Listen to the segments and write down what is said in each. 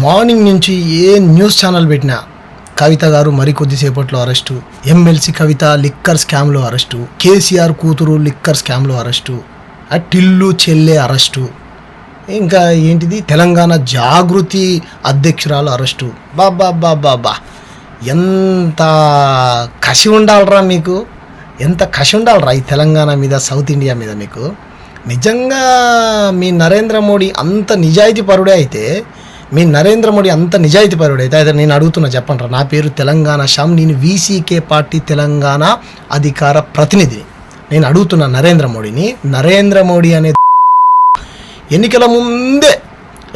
Morning నుంచి ఏ news channel పెట్టినా కవిత గారు మరికొద్దిసేపట్లో అరెస్టు. ఎమ్మెల్సీ కవిత లిక్కర్ స్కామ్లో అరెస్టు. కేసీఆర్ కూతురు లిక్కర్ స్కామ్లో అరెస్టు. టిల్లు చెల్లె అరెస్టు. ఇంకా ఏంటిది? తెలంగాణ జాగృతి అధ్యక్షురాలు అరెస్టు. బాబా బాబా బా. ఎంత కసి ఉండాలరా మీకు? ఎంత కసి ఉండాలరా ఈ తెలంగాణ మీద సౌత్ ఇండియా మీద మీకు? నిజంగా మీ నరేంద్ర మోడీ అంత నిజాయితీ పరుడే అయితే మీ నరేంద్ర మోడీ అంత నిజాయితీ పరుడైతే అయితే నేను అడుగుతున్నా చెప్పండి నా పేరు తెలంగాణ శ్యామ్ నేను వీసీకే పార్టీ తెలంగాణ అధికార ప్రతినిధి. నేను అడుగుతున్నా నరేంద్ర మోడీని నరేంద్ర మోడీ అనే ఎన్నికల ముందే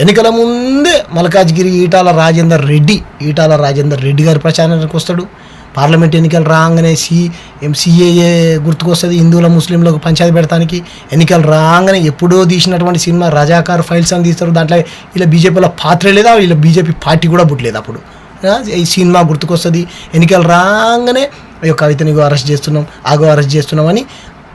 ఎన్నికల ముందే మల్కాజ్గిరి ఈటాల రాజేందర్ రెడ్డి ఈటాల రాజేందర్ రెడ్డి గారి ప్రచారానికి వస్తాడు. పార్లమెంట్ ఎన్నికలు రాగానే సి ఎంసీఏఏ గుర్తుకొస్తుంది హిందువుల ముస్లింలకు పంచాయతీ పెడతానికి ఎన్నికలు రాగానే ఎప్పుడో తీసినటువంటి సినిమా రజాకార్ ఫైల్స్ అని తీస్తారు. దాంట్లో ఇలా బీజేపీలో పాత్ర లేదా ఇలా బీజేపీ పార్టీ కూడా పుట్టలేదు అప్పుడు. ఈ సినిమా గుర్తుకొస్తుంది ఎన్నికలు రాగానే అయ్యో కవితని అరెస్ట్ చేస్తున్నాం ఆగో అరెస్ట్ చేస్తున్నాం అని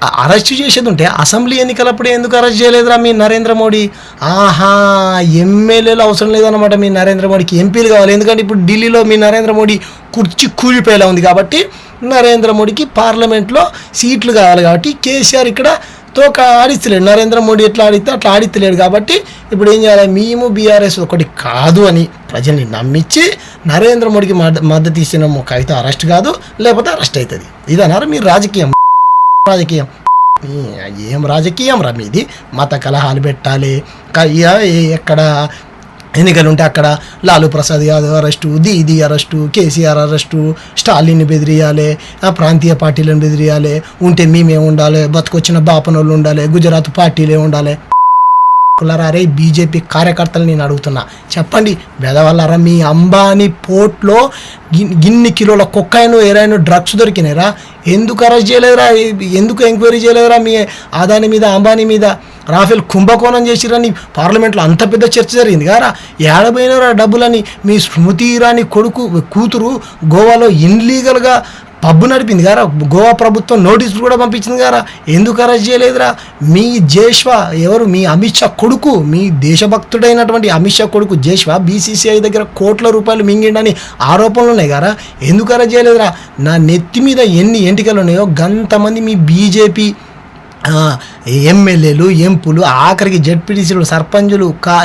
అరెస్ట్ చేసేది ఉంటే అసెంబ్లీ ఎన్నికలప్పుడు ఎందుకు అరెస్ట్ చేయలేదురా మీ నరేంద్ర మోడీ? ఆహా ఎమ్మెల్యేలు అవసరం లేదన్నమాట మీ నరేంద్ర మోడీకి. ఎంపీలు కావాలి. ఎందుకంటే ఇప్పుడు ఢిల్లీలో మీ నరేంద్ర మోడీ కుర్చీ కూలిపోయేలా ఉంది కాబట్టి నరేంద్ర మోడీకి పార్లమెంట్లో సీట్లు కావాలి కాబట్టి కేసీఆర్ ఇక్కడ తోక ఆడిస్తలేడు. నరేంద్ర మోడీ ఎట్లా ఆడితే అట్లా ఆడిస్తలేడు కాబట్టి ఇప్పుడు ఏం చేయాలి? మేము బీఆర్ఎస్ ఒకటి కాదు అని ప్రజల్ని నమ్మించి నరేంద్ర మోడీకి మద్ద- మద్దతు ఇచ్చిన కవిత అరెస్ట్ కాదు లేకపోతే అరెస్ట్ అవుతుంది. ఇదన్నారు మీరు రాజకీయం. రాజకీయం. ఏం రాజకీయం రా మీది? మత కలహాలు పెట్టాలి. ఎక్కడ ఎన్నికలు ఉంటే అక్కడ Lalu Prasad Yadav arrest Didi arrest KCR arrest Stalin బెదిరియాలి ఆ ప్రాంతీయ పార్టీలను బెదిరియాలి ఉంటే మేమే ఉండాలి బతుకొచ్చిన బాపనోళ్ళు ఉండాలి గుజరాత్ పార్టీలే ఉండాలి. కులారా బీజేపీ కార్యకర్తలు నేను అడుగుతున్నా. చెప్పండి బెదవల్లారా? మీ అంబానీ పోర్ట్లో గిన్ని కిలోల కొక్కాయిను ఎరాయిను డ్రగ్స్ దొరికినారా ఎందుకు అరెస్ట్ చేయలేదురా? ఎందుకు ఎంక్వైరీ చేయలేదురా మీ ఆదాని మీద అంబానీ మీద? రాఫెల్ కుంభకోణం చేసిరని పార్లమెంట్లో అంత పెద్ద చర్చ జరిగింది కారా? ఏడబోయినరా డబ్బులని? మీ స్మృతి ఇరానీ కొడుకు కూతురు గోవాలో ఇన్లీగల్గా పబ్బు నడిపింది గారా? గోవా ప్రభుత్వం నోటీసులు కూడా పంపించింది గారా? ఎందుకు అరెస్ట్ చేయలేదురా? మీ జేష్వా ఎవరు? మీ అమిత్ షా కొడుకు మీ దేశభక్తుడైనటువంటి అమిత్ షా కొడుకు జేష్వా బీసీసీఐ దగ్గర కోట్ల రూపాయలు మింగిండని ఆరోపణలు ఉన్నాయి గారా? ఎందుకు అరెస్ట్ చేయలేదురా? నా నెత్తి మీద ఎన్ని ఎంటికలు ఉన్నాయో గంతమంది మీ బీజేపీ ఎమ్మెల్యేలు ఎంపులు ఆఖరికి జడ్పీటీసీలు సర్పంచులు కా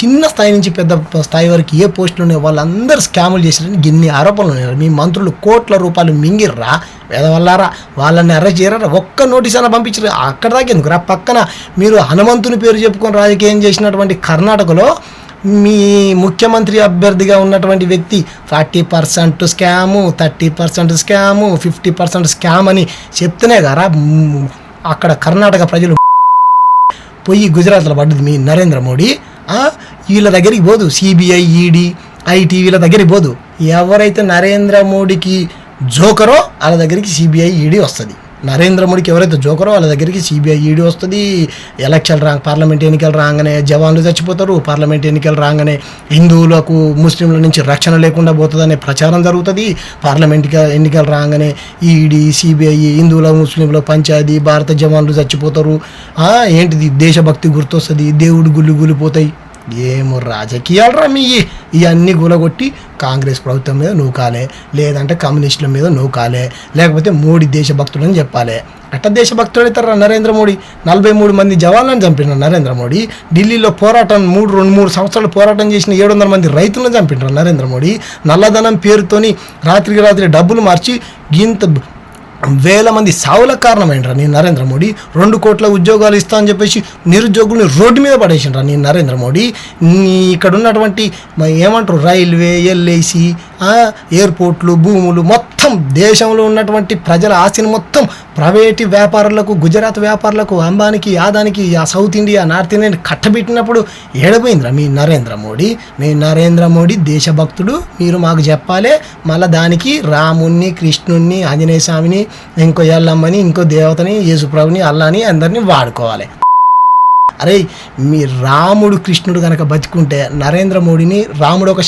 చిన్న స్థాయి నుంచి పెద్ద స్థాయి వరకు ఏ పోస్టులు ఉన్నాయో వాళ్ళందరూ స్కాములు చేసిరని గిన్ని ఆరోపణలు ఉన్నాయి. మీ మంత్రులు కోట్ల రూపాయలు మింగిర్రా? పేదవల్లారా వాళ్ళని అరెస్ట్ చేయరా? ఒక్క నోటీస్ అయినా పంపించరు. అక్కడ దాకా ఎందుకు రా పక్కన మీరు హనుమంతుని పేరు చెప్పుకొని రాజకీయం చేసినటువంటి కర్ణాటకలో మీ ముఖ్యమంత్రి అభ్యర్థిగా ఉన్నటువంటి వ్యక్తి forty percent scam thirty percent scam fifty percent scam అని చెప్తేనే కదా అక్కడ కర్ణాటక ప్రజలు పోయి గుజరాత్లో పడ్డది మీ నరేంద్ర మోడీ. ఆ, వీళ్ళ దగ్గరికి పోదు. సిబిఐ ఈడీ ఐటీ వీళ్ళ దగ్గరికి పోదు. ఎవరైతే నరేంద్ర మోడీకి జోకరో వాళ్ళ దగ్గరికి సిబిఐ ఈడీ వస్తుంది. నరేంద్ర మోడీకి ఎవరైతే జోకరో వాళ్ళ దగ్గరికి సిబిఐ ఈడీ వస్తుంది. ఎలక్షన్ రా పార్లమెంట్ ఎన్నికలు రాగానే జవాన్లు చచ్చిపోతారు. పార్లమెంట్ ఎన్నికలు రాగానే హిందువులకు ముస్లింల నుంచి రక్షణ లేకుండా పోతుందనే ప్రచారం జరుగుతుంది. పార్లమెంట్ ఎన్నికలు రాగానే ఈడీ సిబిఐ హిందువుల ముస్లింల పంచాయతీ భారత జవాన్లు చచ్చిపోతారు. ఏంటిది? దేశభక్తి గుర్తొస్తుంది. దేవుడు గుళ్ళు గులిపోతాయి. ఏమో రాజకీయాలు రా మీ. ఇవన్నీ గులగొట్టి కాంగ్రెస్ ప్రభుత్వం మీద నూకాలే లేదంటే కమ్యూనిస్టుల మీద నూకాలే లేకపోతే మోడీ దేశభక్తుడు అని చెప్పాలి. అట్ట దేశభక్తుడు అవుతారా నరేంద్ర మోడీ? నలభై మూడు మంది జవాన్లను చంపిన నరేంద్ర మోడీ ఢిల్లీలో పోరాటం మూడు రెండు మూడు సంవత్సరాలు పోరాటం చేసిన ఏడు వందల మంది రైతులను చంపినారు నరేంద్ర మోడీ నల్లధనం పేరుతోని రాత్రికి రాత్రి డబ్బులు మార్చి గింత వేల మంది సావుల కారణమైనరా నీ నరేంద్ర మోడీ? రెండు కోట్ల ఉద్యోగాలు ఇస్తా అని చెప్పేసి నిరుద్యోగుల్ని రోడ్డు మీద పడేసిండ్రా నీ నరేంద్ర మోడీ? నీ ఇక్కడ ఉన్నటువంటి ఏమంటారు రైల్వే ఎల్ఐసి ఎయిర్పోర్ట్లు భూములు మొత్తం మొత్తం దేశంలో ఉన్నటువంటి ప్రజల ఆస్తిని మొత్తం ప్రైవేటు వ్యాపారులకు గుజరాత్ వ్యాపారులకు అంబానికి యాదానికి ఆ సౌత్ ఇండియా నార్త్ ఇండియా కట్టబెట్టినప్పుడు ఏడపోయిందిరా మీ నరేంద్ర మోడీ. మీ నరేంద్ర మోడీ దేశభక్తుడు మీరు మాకు చెప్పాలి. మళ్ళీ దానికి రాముణ్ణి కృష్ణుణ్ణి ఆంజనేయ స్వామిని ఇంకో ఎల్లమ్మని ఇంకో దేవతని యేసుప్రభుని అల్లాని అందరినీ వాడుకోవాలి. అరే మీ రాముడు కృష్ణుడు కనుక బతికుంటే నరేంద్ర మోడీని రాముడు ఒక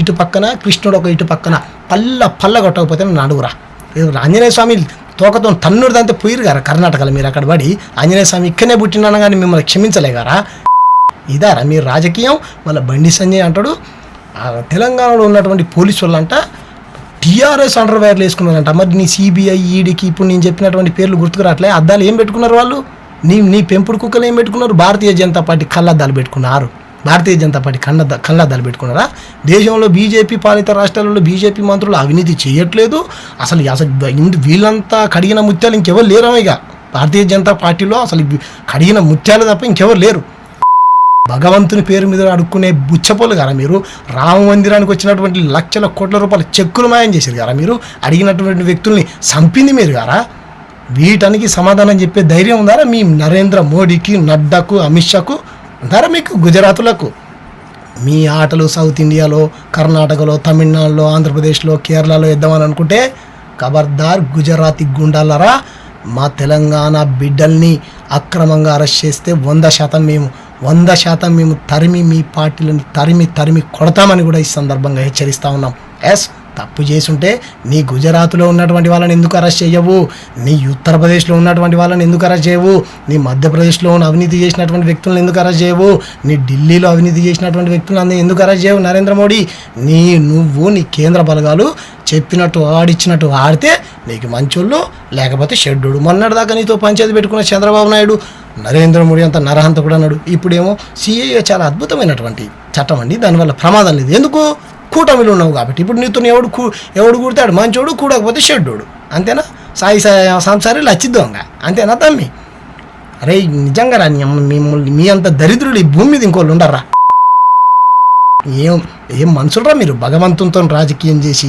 ఇటు పక్కన కృష్ణుడు ఒక ఇటు పక్కన పల్ల పల్ల కొట్టకపోతే నన్ను అడుగురా ఆంజనేయ స్వామి తోకతో తన్నుడు దాంతో పోయిరు గారా కర్ణాటకలో మీరు అక్కడ పడి. ఆంజనేయ స్వామి ఇక్కడనే పుట్టినాను కానీ మిమ్మల్ని క్షమించలేగారా? ఇదారా మీరు రాజకీయం? మళ్ళీ బండి సంజయ్ అంటాడు. తెలంగాణలో ఉన్నటువంటి పోలీసు వాళ్ళంట టీఆర్ఎస్ అండర్ వైర్లు వేసుకున్నారంట. మరి నీ సిబిఐ ఈడీకి ఇప్పుడు నేను చెప్పినటువంటి పేర్లు గుర్తుకురాట్లే అద్దాలు ఏం పెట్టుకున్నారు వాళ్ళు? నీ నీ పెంపుడు కుక్కలు ఏం పెట్టుకున్నారు? భారతీయ జనతా పార్టీ కళ్ళద్దాలు పెట్టుకున్నారు. భారతీయ జనతా పార్టీ కన్న కళ్ళద్దాలు పెట్టుకున్నారా? దేశంలో బీజేపీ పాలిత రాష్ట్రాలలో బీజేపీ మంత్రులు అవినీతి చేయట్లేదు. అసలు అసలు వీళ్ళంతా కడిగిన ముత్యాలు ఇంకెవరు లేరా ఇక? భారతీయ జనతా పార్టీలో అసలు కడిగిన ముత్యాలు తప్ప ఇంకెవరు లేరు. భగవంతుని పేరు మీద అడుక్కునే బుచ్చపోలు కదా మీరు? రామ మందిరానికి వచ్చినటువంటి లక్షల కోట్ల రూపాయల చెక్కులు మాయం చేశారు కదా మీరు? అడిగినటువంటి వ్యక్తుల్ని చంపింది మీరు గారా? వీటానికి సమాధానం చెప్పే ధైర్యం ఉందారా మీ నరేంద్ర మోడీకి నడ్డాకు అమిత్ షాకు? ధరమిక్ మీకు గుజరాతులకు. మీ ఆటలు సౌత్ ఇండియాలో కర్ణాటకలో తమిళనాడులో ఆంధ్రప్రదేశ్లో కేరళలో ఇద్దామని అనుకుంటే ఖబర్దార్ గుజరాతీ గుండాలరా మా తెలంగాణ బిడ్డల్ని అక్రమంగా అరెస్ట్ చేస్తే వంద శాతం మేము వంద శాతం మేము తరిమి మీ పార్టీలను తరిమి తరిమి కొడతామని కూడా ఈ సందర్భంగా హెచ్చరిస్తా ఉన్నాం. ఎస్ తప్పు చేసుంటే నీ గుజరాత్లో ఉన్నటువంటి వాళ్ళని ఎందుకు అరెస్ట్ చేయవు? నీ ఉత్తరప్రదేశ్లో ఉన్నటువంటి వాళ్ళని ఎందుకు అరెస్ట్ చేయవు? నీ మధ్యప్రదేశ్లో ఉన్న అవినీతి చేసినటువంటి వ్యక్తులను ఎందుకు అరెస్ట్ చేయవు? నీ ఢిల్లీలో అవినీతి చేసినటువంటి వ్యక్తులను ఎందుకు అరెస్ట్ చేయవు? నరేంద్ర మోడీ నీ నువ్వు నీ కేంద్ర బలగాలు చెప్పినట్టు ఆడిచ్చినట్టు ఆడితే నీకు మంచోళ్ళు లేకపోతే షెడ్యూడు మొన్నటి దాకా నీతో పంచాయతీ పెట్టుకున్న చంద్రబాబు నాయుడు నరేంద్ర మోడీ అంత నరహంత కూడా అన్నాడు. ఇప్పుడేమో సిఏఏ చాలా అద్భుతమైనటువంటి చట్టం అండి. దానివల్ల ప్రమాదం లేదు. ఎందుకు? కూటమిలో ఉన్నావు కాబట్టి. ఇప్పుడు నీతో ఎవడు కూ ఎవడు కూడతాడు? మంచోడు కూడకపోతే షెడ్డోడు అంతేనా? సాయి సా- సంసారి లచ్చిద్దోంగ అంతేనా తమ్మి? అరే నిజంగా రా నీ మిమ్మల్ని మీ అంత దరిద్రులు ఈ భూమి మీద ఇంకోళ్ళు ఉండరా ఏం ఏం మనుషులరా మీరు? భగవంతునితో రాజకీయం చేసి